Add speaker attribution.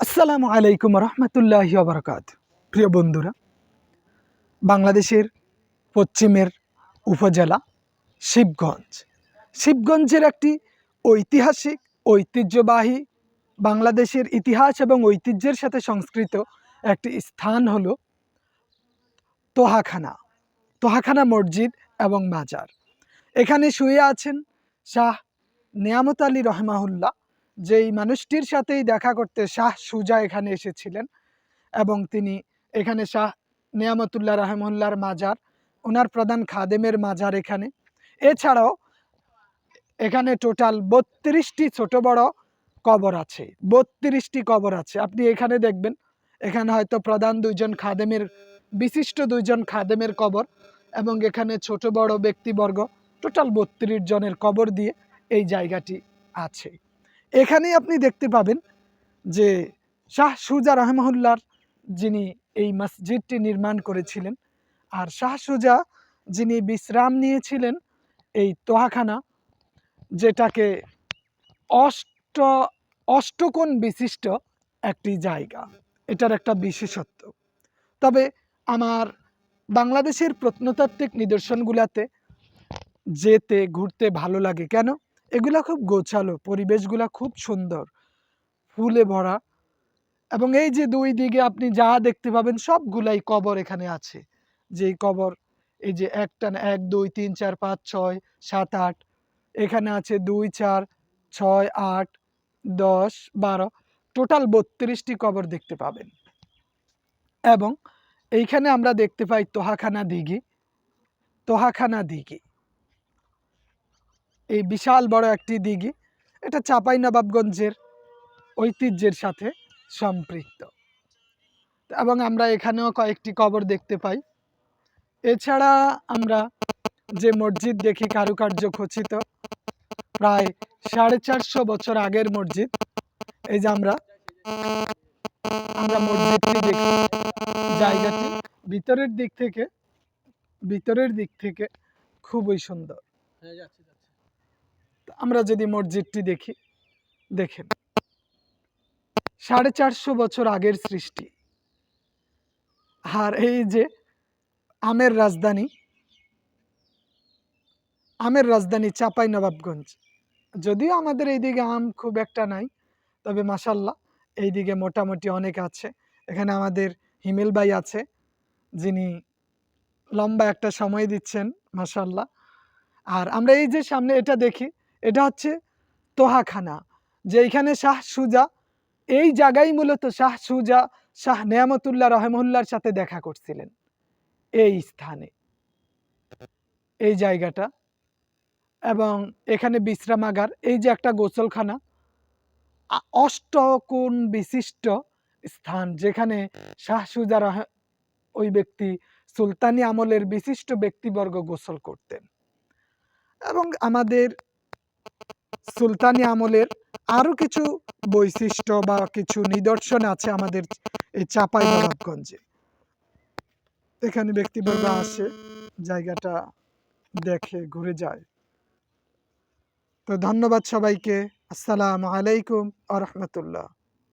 Speaker 1: আসসালামু আলাইকুম রহমতুল্লাহ বারকাত প্রিয় বন্ধুরা, বাংলাদেশের পশ্চিমের উপজেলা শিবগঞ্জ। শিবগঞ্জের একটি ঐতিহাসিক, ঐতিহ্যবাহী, বাংলাদেশের ইতিহাস এবং ঐতিহ্যের সাথে সংস্কৃত একটি স্থান হলো তোহাখানা তোহাখানা মসজিদ এবং মাজার। এখানে শুয়ে আছেন শাহ নিয়ামত আলী রহমাহুল্লাহ যেই মানুষটির সাথেই দেখা করতে শাহ সুজা এখানে এসেছিলেন এবং তিনি এখানে শাহ নিয়ামতুল্লাহ রহমুল্লাহর মাজার ওনার প্রধান খাদেমের মাজার এখানে। এছাড়াও এখানে টোটাল বত্রিশটি ছোট বড় কবর আছে, বত্রিশটি কবর আছে। আপনি এখানে দেখবেন, এখানে হয়তো প্রধান দুইজন খাদেমের, বিশিষ্ট দুইজন খাদেমের কবর এবং এখানে ছোট বড় ব্যক্তিবর্গ টোটাল বত্রিশ জনের কবর দিয়ে এই জায়গাটি আছে। এখানেই আপনি দেখতে পাবেন যে শাহ সুজা রহমহুল্লার যিনি এই মসজিদটি নির্মাণ করেছিলেন আর শাহ সুজা যিনি বিশ্রাম নিয়েছিলেন এই তোহাখানা, যেটাকে অষ্ট, অষ্টকোণ বিশিষ্ট একটি জায়গা। এটার একটা বিশেষত্ব। তবে আমার বাংলাদেশের প্রত্নতাত্ত্বিক নিদর্শনগুলাতে যেতে, ঘুরতে ভালো লাগে। কেন? এগুলা খুব গোছালো, পরিবেশগুলা খুব সুন্দর, ফুলে ভরা এবং এই যে দুই দিকে আপনি যা দেখতে পাবেন সবগুলাই কবর এখানে আছে। যেই কবর, এই যে একটা এক, দুই, তিন, চার, পাঁচ, ছয়, সাত, আট, এখানে আছে দুই, চার, ছয়, আট, দশ, বারো, টোটাল বত্রিশটি কবর দেখতে পাবেন। এবং এইখানে আমরা দেখতে পাই তোহাখানা দিঘি তোহাখানা দিঘি। এই বিশাল বড় একটি দিঘি। এটা চাপাই নবাবগঞ্জের ঐতিহ্যের সাথে সম্পৃক্ত। এবং আমরা এখানেও কয়েকটি কবর দেখতে পাই। এছাড়া আমরা যে মসজিদ দেখি কারুকার্য খচিত, প্রায় সাড়ে চারশো বছর আগের মসজিদ। এই যে আমরা আমরা মসজিদটি দেখি। জায়গাটি ভিতরের দিক থেকে, ভিতরের দিক থেকে খুবই সুন্দর। আমরা যদি মসজিদটি দেখি, দেখেন। সাড়ে চারশো বছর আগের সৃষ্টি। আর এই যে আমের রাজধানী আমের রাজধানী চাপাই নবাবগঞ্জ। যদিও আমাদের এইদিকে আম খুব একটা নাই, তবে মাসাল্লাহ এইদিকে মোটামুটি অনেক আছে। এখানে আমাদের হিমেল ভাই আছে, যিনি লম্বা একটা সময় দিচ্ছেন মাসাল্লাহ আর আমরা এই যে সামনে এটা দেখি এটা হচ্ছে তোহাখানা, যে এইখানে শাহ সুজা, এই জায়গায় মূলত শাহ সুজা, শাহ নেয়ামতুল্লাহ রহমুল্লার সাথে দেখা করছিলেন। এই স্থানে। এই জায়গাটা এবং এখানে বিশ্রামাগার, এই যে একটা গোসলখানা অষ্টকোণ বিশিষ্ট স্থান, যেখানে শাহ সুজা রহ, ওই ব্যক্তি সুলতানি আমলের বিশিষ্ট ব্যক্তিবর্গ গোসল করতেন। এবং আমাদের সুলতানি আমলের আরও কিছু বৈশিষ্ট্য বা কিছু নিদর্শন আছে আমাদের এই চাপাই নবাবগঞ্জে এখানে ব্যক্তিবর্গ আসে, জায়গাটা দেখে ঘুরে যায়। তো ধন্যবাদ সবাইকে। আসসালামু আলাইকুম আ রহমতুল্লাহ।